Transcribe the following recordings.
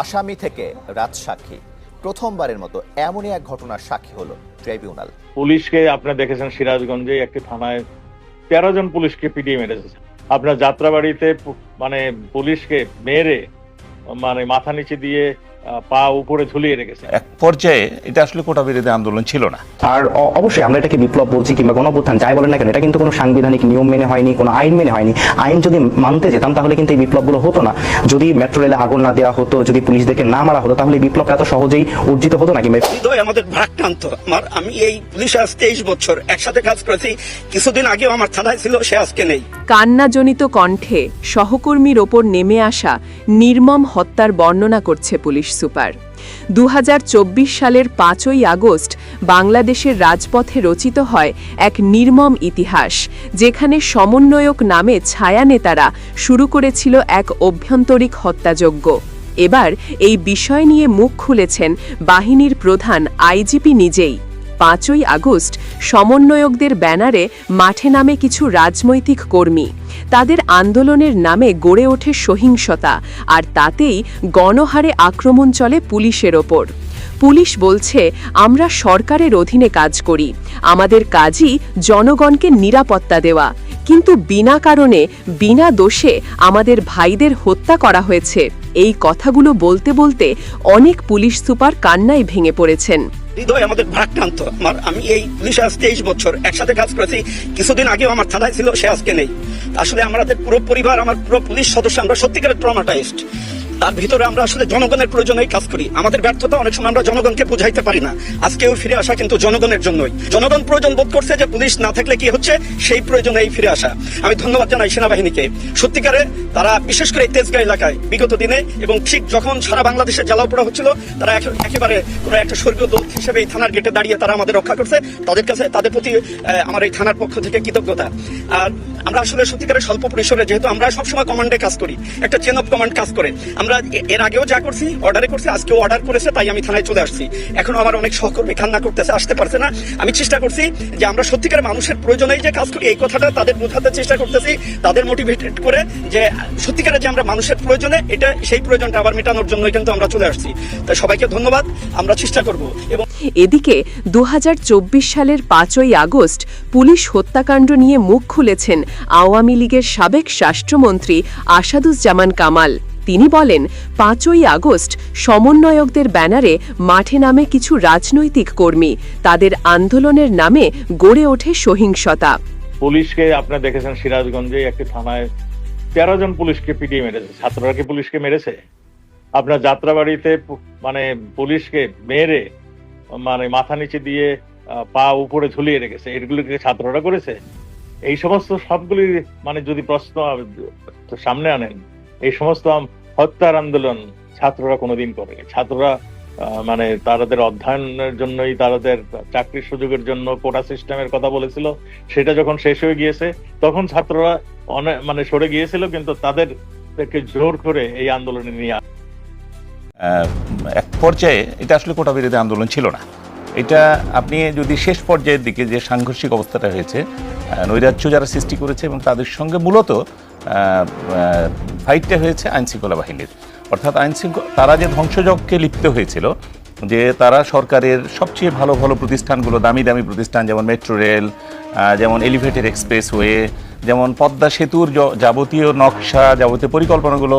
আসামি থেকে রাত সাক্ষী। প্রথমবারের মতো এমনই এক ঘটনার সাক্ষী হলো ট্রাইব্যুনাল। পুলিশকে আপনার দেখেছেন সিরাজগঞ্জে একটি থানায় তেরো জন পুলিশকে পিটিয়ে মেরেছে। আপনার যাত্রাবাড়িতে মানে পুলিশকে মেরে মানে মাথা নিচে দিয়ে পা উপরে ঝুলিয়ে রেখেছে। এক পর্যায়ে এটা আসলে কোটা বিরোধী আন্দোলন ছিল না। আর অবশ্যই আমরা এটাকে বিপ্লব বলছি কিংবা গণঅভ্যুত্থান যাই বলেন না কেন এটা কিন্তু কোনো সাংবিধানিক নিয়ম মেনে হয়নি কোনো আইন মেনে হয়নি। আইন যদি মানতে যেতাম তাহলে কিন্তু এই বিপ্লবগুলো হতো না। যদি মেট্রো রেলে আগুন না দেওয়া হতো যদি পুলিশদেরকে না মারা হতো তাহলে এই বিপ্লবটা এত সহজেই অর্জিত হতো না কিংবা হৃদয় আমাদের ভারাক্রান্ত আমার আমি এই পুলিশে আজ তেইশ বছর একসাথে কাজ করেছি। কিছুদিন আগেও আমার থানায় ছিল সে আজকে নেই। কান্নাজনিত কণ্ঠে সহকর্মীর ওপর নেমে আসা নির্মম হত্যার বর্ণনা করছে পুলিশ। সুপার। দু হাজার চব্বিশ সালের পাঁচই আগস্ট বাংলাদেশের রাজপথে রচিত হয় এক নির্মম ইতিহাস, যেখানে সমন্বয়ক নামে ছায়া নেতারা শুরু করেছিল এক অভ্যন্তরিক হত্যাযজ্ঞ। এবার এই বিষয় নিয়ে মুখ খুলেছেন বাহিনীর প্রধান আইজিপি নিজেই। পাঁচই আগস্ট সমন্বয়কদের ব্যানারে মাঠে নামে কিছু রাজনৈতিক কর্মী। তাদের আন্দোলনের নামে গড়ে ওঠে সহিংসতা, আর তাতেই গণহারে আক্রমণ চলে পুলিশের ওপর। পুলিশ বলছে, আমরা সরকারের অধীনে কাজ করি। আমাদের কাজই জনগণকে নিরাপত্তা দেওয়া। কিন্তু বিনা কারণে, বিনা দোষে আমাদের ভাইদের হত্যা করা হয়েছে। এই কথাগুলো বলতে বলতে অনেক পুলিশ সুপার কান্নায় ভেঙে পড়েছেন। হৃদয় আমাদের ভারাক্রান্ত। আমার, আমি এই পুলিশ আজ তেইশ বছর একসাথে কাজ করেছি। কিছুদিন আগেও আমার থানায় ছিল, সে আজকে নেই। আসলে আমাদের পুরো পরিবার, আমার পুরো পুলিশ সদস্য, আমরা সত্যিকারের ট্রমাটাইজড তার ভিতরে আমরা আসলে জনগণের প্রয়োজনেই কাজ করি। আমাদের ব্যর্থতা অনেক সময় আমরা জনগণকে বুঝাইতে পারি না। আজকেও ফিরে আসা কিন্তু জনগণের জন্যই। জনগণ প্রয়োজন বোধ করছে যে পুলিশ না থাকলে কি হচ্ছে, সেই প্রয়োজনেই ফিরে আসা। আমি ধন্যবাদ জানাই সেনাবাহিনীকে। সত্যিকারে তারা বিশেষ করে তেজগাঁ এলাকায় বিগত দিনে এবং ঠিক যখন সারা বাংলাদেশে জ্বালাও পড়া হচ্ছিল, তারা একেবারে কোনো একটা স্বর্গীয় দূত হিসেবে এই থানার গেটে দাঁড়িয়ে তারা আমাদের রক্ষা করছে। তাদের কাছে তাদের প্রতি আমার এই থানার পক্ষ থেকে কৃতজ্ঞতা। আর আমরা আসলে সত্যিকারের স্বল্প পরিসরে যেহেতু আমরা সবসময় কমান্ডে কাজ করি, একটা চেন অফ কমান্ড কাজ করে। আমরা এ- এর আগেও যা করছি অর্ডারে করছি, আজকেও অর্ডার করেছে, তাই আমি থানায় চলে আসছি। এখনও আমার অনেক সহকর্মী কান্না করতেছে, আসতে পারছে না। আমি চেষ্টা করছি যে আমরা সত্যিকার মানুষের প্রয়োজনেই যে কাজ করি, এই কথাটা তাদের বোঝাতে চেষ্টা করতেছি, তাদের মোটিভেটেড করে যে সত্যিকারের যে আমরা মানুষের প্রয়োজনে, এটা সেই প্রয়োজনটা আবার মেটানোর জন্যই কিন্তু আমরা চলে আসছি। তাই সবাইকে ধন্যবাদ, আমরা চেষ্টা করব। এবং এদিকে দু হাজার চব্বিশ সালের পাঁচই আগস্ট পুলিশ হত্যাকাণ্ড নিয়ে মুখ খুলেছেন আওয়ামী লীগের সাবেক রাষ্ট্রমন্ত্রী আসাদুজ্জামান কামাল। তিনি বলেন, পাঁচই আগস্ট সমন্বয়কদের ব্যানারে মাঠে নামে কিছু রাজনৈতিক কর্মী, তাদের আন্দোলনের নামে গড়ে ওঠে সহিংসতা। পুলিশকে আপনার দেখেছেন সিরাজগঞ্জে একটি থানায় তেরো জন পুলিশকে পিটিয়ে মেরেছে, ছাত্ররা কি পুলিশকে মেরেছে? আপনার যাত্রাবাড়িতে মানে পুলিশকে মেরে মানে মাথা নিচে দিয়ে পা উপরে ঝুলিয়ে রেখেছে, এগুলোকে ছাত্ররা করেছে? এই সমস্ত সবগুলি মানে যদি প্রশ্ন সামনে আনেন এই সমস্ত হত্যার আন্দোলন ছাত্ররা কোনোদিন করে ছাত্ররা মানে তাদের অধ্যয়নের জন্যই তাদের চাকরির সুযোগের জন্য কোটা সিস্টেমের কথা বলেছিল, সেটা যখন শেষ হয়ে গিয়েছে, তখন ছাত্ররা অনেক মানে সরে গিয়েছিল, কিন্তু তাদেরকে জোর করে এই আন্দোলনে নিয়ে এক পর্যায়ে এটা আসলে কোটা বিরোধী আন্দোলন ছিল না। এটা আপনি যদি শেষ পর্যায়ের দিকে যে সাংঘর্ষিক অবস্থাটা হয়েছে নৈরাজ্য যারা সৃষ্টি করেছে এবং তাদের সঙ্গে মূলত ফাইটটা হয়েছে আইনশৃঙ্খলা বাহিনীর। অর্থাৎ আইনশৃঙ্খলা তারা যে ধ্বংসযজ্ঞে লিপ্ত হয়েছিল যে তারা সরকারের সবচেয়ে ভালো ভালো প্রতিষ্ঠানগুলো দামি দামি প্রতিষ্ঠান যেমন মেট্রো রেল যেমন এলিভেটেড এক্সপ্রেসওয়ে যেমন পদ্মা সেতুর যাবতীয় নকশা যাবতীয় পরিকল্পনাগুলো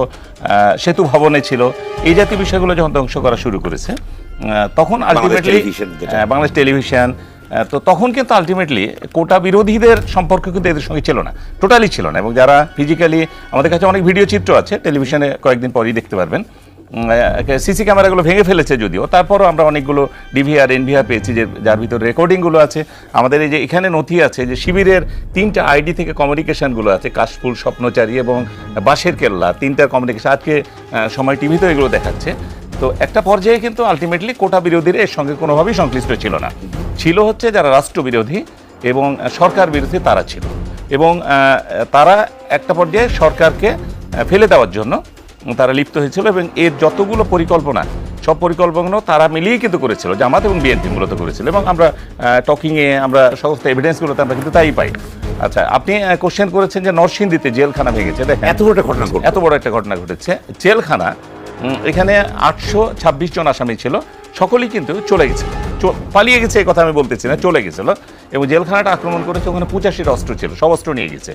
সেতু ভবনে ছিল। এই জাতীয় বিষয়গুলো যখন ধ্বংস করা শুরু করেছে তখন আলটিমেটলি বাংলাদেশ টেলিভিশন তো তখন কিন্তু আলটিমেটলি কোটা বিরোধীদের সম্পর্ক কিন্তু এদের সঙ্গে ছিল না টোটালি ছিল না। এবং যারা ফিজিক্যালি আমাদের কাছে অনেক ভিডিও চিত্র আছে টেলিভিশনে কয়েকদিন পরই দেখতে পারবেন। সিসি ক্যামেরাগুলো ভেঙে ফেলেছে যদিও, তারপরও আমরা অনেকগুলো ডিভিআর এনভিআর পেয়েছি যে যার ভিতরে রেকর্ডিংগুলো আছে। আমাদের এই যে এখানে নথি আছে যে শিবিরের তিনটা আইডি থেকে কমিউনিকেশনগুলো আছে, কাশফুল, স্বপ্নচারী এবং বাঁশের কেল্লা তিনটার কমিউনিকেশন আজকে সময় টিভিতেও এগুলো দেখাচ্ছে। তো একটা পর্যায়ে কিন্তু আলটিমেটলি কোটা বিরোধীরা এর সঙ্গে কোনোভাবেই সংশ্লিষ্ট ছিল না। ছিল হচ্ছে যারা রাষ্ট্রবিরোধী এবং সরকার বিরোধী তারা ছিল। এবং তারা একটা পর্যায়ে সরকারকে ফেলে দেওয়ার জন্য তারা লিপ্ত হয়েছিল এবং এর যতগুলো পরিকল্পনা সব পরিকল্পনা তারা মিলিয়ে কিন্তু করেছিল জামাত এবং বিএনপি মূলত করেছিল এবং আমরা টকিংয়ে আমরা সমস্ত এভিডেন্সগুলোতে আমরা কিন্তু তাই পাই। আচ্ছা আপনি কোশ্চেন করেছেন যে নরসিংদীতে জেলখানা ভেঙেছে দেখেন। এত বড় একটা ঘটনা। এত বড় একটা ঘটনা ঘটেছে। জেলখানা এখানে আটশো ছাব্বিশ জন আসামি ছিল। সকলেই কিন্তু চলে গেছে। পালিয়ে গেছে এই কথা আমি বলতেছি না, চলে গেছিল। এবং জেলখানাটা আক্রমণ করেছে, ওখানে পঁচাশির অস্ত্র ছিল, সব অস্ত্র নিয়ে গেছে।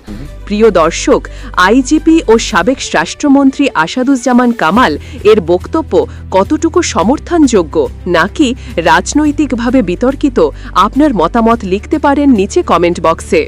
প্রিয় দর্শক, আইজিপি ও সাবেক স্বরাষ্ট্রমন্ত্রী আসাদুজ্জামান কামাল এর বক্তব্য কতটুকু সমর্থনযোগ্য, নাকি রাজনৈতিকভাবে বিতর্কিত, আপনার মতামত লিখতে পারেন নিচে কমেন্ট বক্সে।